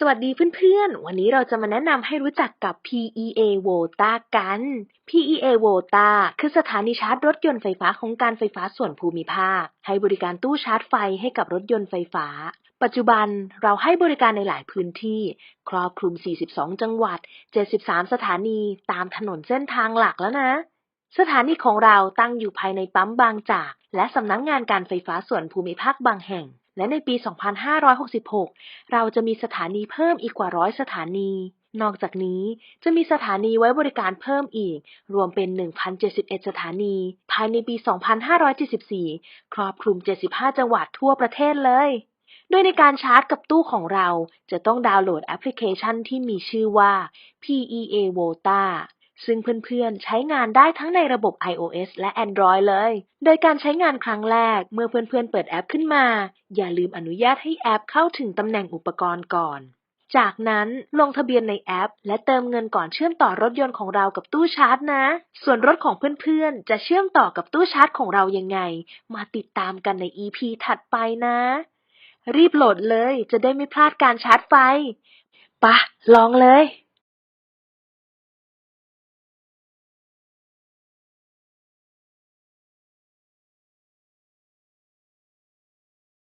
สวัสดีเพื่อนๆ วันนี้เราจะมาแนะนำให้รู้จักกับ PEA Volta กัน PEA Volta คือสถานีชาร์จรถยนต์ไฟฟ้าของการไฟฟ้าส่วนภูมิภาค ให้บริการตู้ชาร์จไฟให้กับรถยนต์ไฟฟ้า ปัจจุบันเราให้บริการในหลายพื้นที่ ครอบคลุม 42 จังหวัด 73 สถานีตามถนนเส้นทางหลักแล้วนะ สถานีของเราตั้งอยู่ภายในปั๊มบางจาก และสำนักงงานการไฟฟ้าส่วนภูมิภาคบางแห่ง และในปี 2566 เราจะมีสถานีเพิ่มอีกกว่าร้อยสถานี นอกจากนี้จะมีสถานีไว้บริการเพิ่มอีก รวมเป็น 1,071 สถานี ภายในปี 2574 ครอบคลุม 75 จังหวัดทั่วประเทศเลยโดยในการชาร์จกับตู้ของเราจะต้องดาวน์โหลดแอปพลิเคชันที่มีชื่อว่า PEA Volta ซึ่งเพื่อนๆ ใช้งานได้ทั้งในระบบ iOS และ Android เลย โดยการใช้งานครั้งแรกเมื่อเพื่อนๆ เปิดแอปขึ้นมา อย่าลืมอนุญาตให้แอปเข้าถึงตำแหน่งอุปกรณ์ก่อน จากนั้นลงทะเบียนในแอป และเติมเงินก่อนเชื่อมต่อรถยนต์ของเรากับตู้ชาร์จนะ ส่วนรถของเพื่อนๆ จะเชื่อมต่อกับตู้ชาร์จของเรายังไง มาติดตามกันใน EP ถัดไปนะ รีบโหลดเลยจะได้ไม่พลาดการชาร์จไฟปะลองเลย